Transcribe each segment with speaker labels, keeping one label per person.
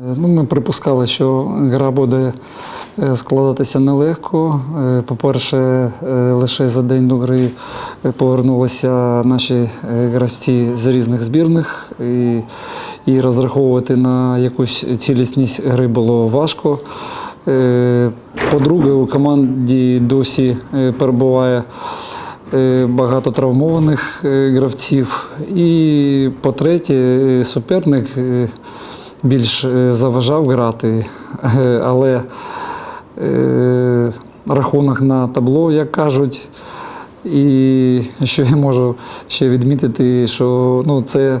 Speaker 1: Ну, ми припускали, що гра буде е, складатися нелегко. Е, По-перше, е, лише за день до гри е, повернулися наші е, гравці з різних збірних, і, і розраховувати на якусь цілісність гри було важко. Е, По-друге, у команді досі е, перебуває е, багато травмованих е, гравців. І по-третє, е, суперник е, більш е, заважав грати, але е, рахунок на табло, як кажуть. І що я можу ще відмітити, що ну, це,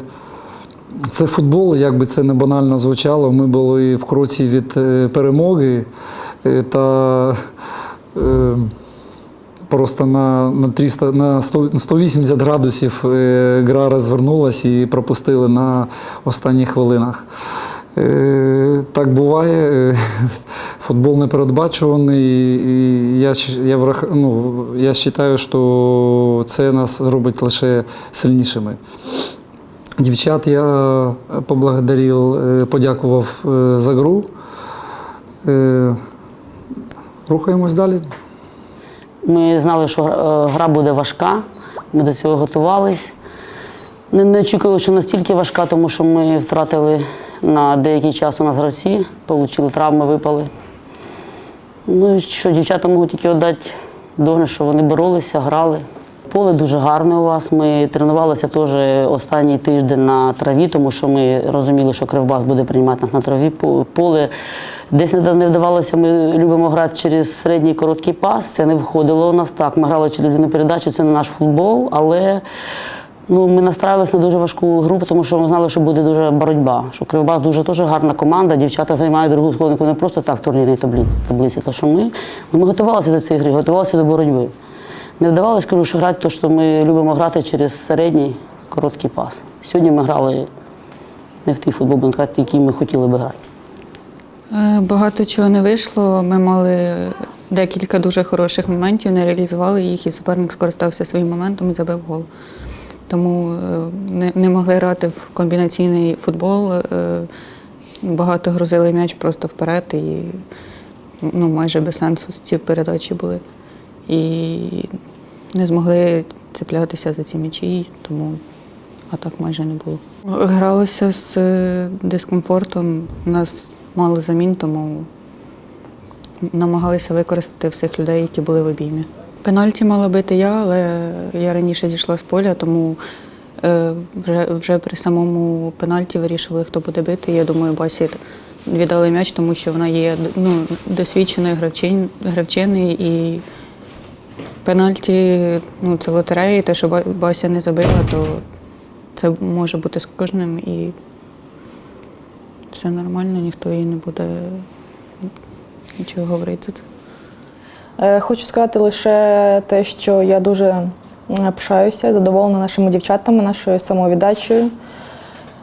Speaker 1: це футбол, як би це не банально звучало. Ми були в кроці від е, перемоги е, та е, просто на, на, 300, на 100 180 градусів е, гра розвернулась і пропустили на останніх хвилинах. Е, Так буває. Е, Футбол непередбачуваний. І я, я, ну, я вважаю, що це нас робить лише сильнішими. Дівчат я поблагодарив, подякував за гру. Рухаємось далі.
Speaker 2: Ми знали, що е, гра буде важка, ми до цього готувались. Не, не очікували, що настільки важка, тому що ми втратили на деякий час у нас гравці, отримали травми, випали. Ну що дівчата можуть тільки віддати должне, що вони боролися, грали. Поле дуже гарне у вас. Ми тренувалися теж останній тиждень на траві, тому що ми розуміли, що Кривбас буде приймати нас на траві. Поле десь не вдавалося. Ми любимо грати через середній короткий пас. Це не виходило у нас так. Ми грали через длинну передачу, це не наш футбол, але ну, ми настраювалися на дуже важку гру, тому що ми знали, що буде дуже боротьба. Що Кривбас дуже теж гарна команда. Дівчата займають другу сходинку не просто так в турнірній таблиці. таблиці. То, що ми, ну, ми готувалися до цієї гри, готувалися до боротьби. Не вдавалося, кажу, що грати, то, що ми любимо грати через середній короткий пас. Сьогодні ми грали не в той футбол, який ми хотіли би грати.
Speaker 3: Е, Багато чого не вийшло. Ми мали декілька дуже хороших моментів, не реалізували їх, і суперник скористався своїм моментом і забив гол. Тому е, не, не могли грати в комбінаційний футбол. е, Багато грузили м'яч просто вперед і ну, майже без сенсу ці передачі були. І не змогли цеплятися за ці м'ячі, тому атак майже не було. Гралося з е, дискомфортом. У нас мало замін, тому намагалися використати всіх людей, які були в обіймі. Пенальті мала бити я, але я раніше зійшла з поля, тому е, вже, вже при самому пенальті вирішили, хто буде бити. Я думаю, Басі віддали м'яч, тому що вона є ну, досвідченою гравчин, гравчиною і пенальті ну, це лотерея, і те, що Бася не забила, то це може бути з кожним і все нормально, ніхто їй не буде нічого говорити.
Speaker 4: Е, Хочу сказати лише те, що я дуже пишаюся, задоволена нашими дівчатами, нашою самовіддачею.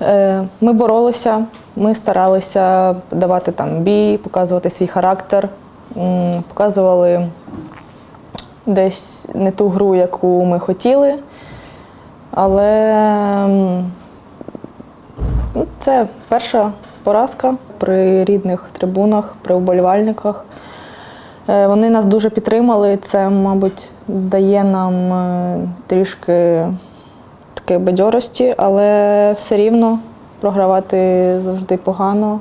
Speaker 4: Е, Ми боролися, ми старалися давати там бій, показувати свій характер, показували десь не ту гру, яку ми хотіли. Але ну, це перша поразка при рідних трибунах, при вболівальниках. Е, Вони нас дуже підтримали. Це, мабуть, дає нам е, трішки таке бадьорості, але все рівно програвати завжди погано.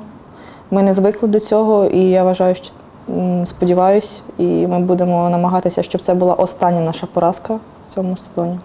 Speaker 4: Ми не звикли до цього, і я вважаю, що м, сподіваюсь, і ми будемо намагатися, щоб це була остання наша поразка в цьому сезоні.